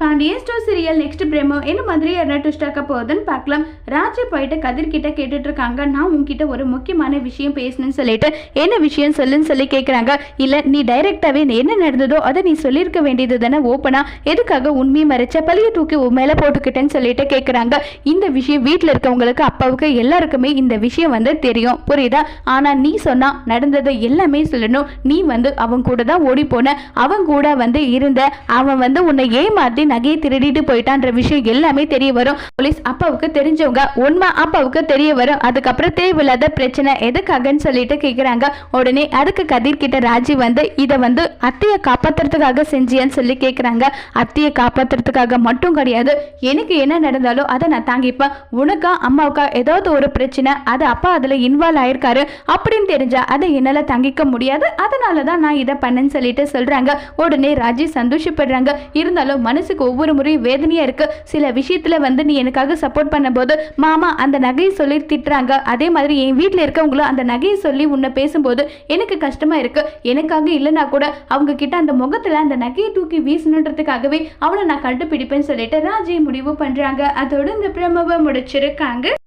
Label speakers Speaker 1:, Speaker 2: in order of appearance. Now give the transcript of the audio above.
Speaker 1: Pandian store serial next promo என்ன மாதிரி என்ன ட்விஸ்ட் ஆக்க போகுதுன்னு பார்க்கலாம். ராஜா போயிட்டு கதிர்கிட்ட கேட்டுட்டு இருக்காங்க நான் உங்ககிட்ட ஒரு முக்கியமான விஷயம் பேசணும்னு சொல்லிட்டு என்ன விஷயம் சொல்லுன்னு சொல்லி கேட்குறாங்க இல்லை நீ டைரெக்டாகவே என்ன நடந்ததோ அதை நீ சொல்லியிருக்க வேண்டியது தானே ஓப்பனா எதுக்காக உண்மையை மறைச்ச பழைய தூக்கி உன் மேலே போட்டுக்கிட்டேன்னு சொல்லிட்டு கேட்குறாங்க இந்த விஷயம் வீட்டில் இருக்கவங்களுக்கு அப்பாவுக்கு எல்லாருக்குமே இந்த விஷயம் வந்து தெரியும். புரியுதா? ஆனால் நீ சொன்னால் நடந்ததை எல்லாமே சொல்லணும். நீ வந்து அவன் கூட தான் ஓடி போன அவன் கூட வந்து இருந்த. அவன் வந்து உன்னை ஏமாத்தி நகையை திருடிட்டு போயிட்டான்ற விஷயம் எல்லாமே தெரிய வரும். போலீஸ் அப்பாவுக்கு தெரிஞ்சவங்க உண்மை அப்பாவுக்கு தெரிய வரும். அதுக்கப்புறம் தேவையில்லாத பிரச்சனை எதுக்காகன்னு சொல்லிட்டு கேட்குறாங்க உடனே அதுக்கு கதிர் கிட்ட ராஜி வந்து இதை வந்து அத்தையை காப்பாத்துறதுக்காக செஞ்சியான்னு சொல்லி கேட்குறாங்க அத்தையை காப்பாத்துறதுக்காக மட்டும் கிடையாது. எனக்கு என்ன நடந்தாலும் அதை நான் தாங்கிப்பேன். உனக்கா அம்மாவுக்கா ஏதாவது ஒரு பிரச்சனை அது அப்பா அதில் இன்வால்வ் ஆயிருக்காரு. அப்படின்னு தெரிஞ்சா அதை என்னால் தாங்கிக்க முடியாது. அதனால தான் நான் இதை பண்ணேன்னு சொல்லிட்டு சொல்கிறாங்க உடனே ராஜி சந்தோஷப்படுறாங்க. இருந்தாலும் மனசுக்கு ஒவ்வொரு முறையும் வேதனையாக இருக்கு. சில விஷயத்தில் வந்து நீ எனக்காக சப்போர்ட் பண்ணும்போது மாமா அந்த நகையை சொல்லி திட்டுறாங்க. அதே மாதிரி என் வீட்டில் இருக்கவங்களும் அந்த நகையை சொல்லி உன்னை பேசும்போது எனக்கு கஷ்டமாக இருக்கு. எனக்காக இல்லைனா கூட அவங்க கிட்ட அந்த முகத்தில் அந்த நகையை தூக்கி வீசணுன்றதுக்காகவே அவனை நான் கண்டுபிடிப்பேன்னு சொல்லிட்டு ராஜி முடிவு பண்ணுறாங்க அதோட இந்த பிரமவை முடிச்சிருக்காங்க.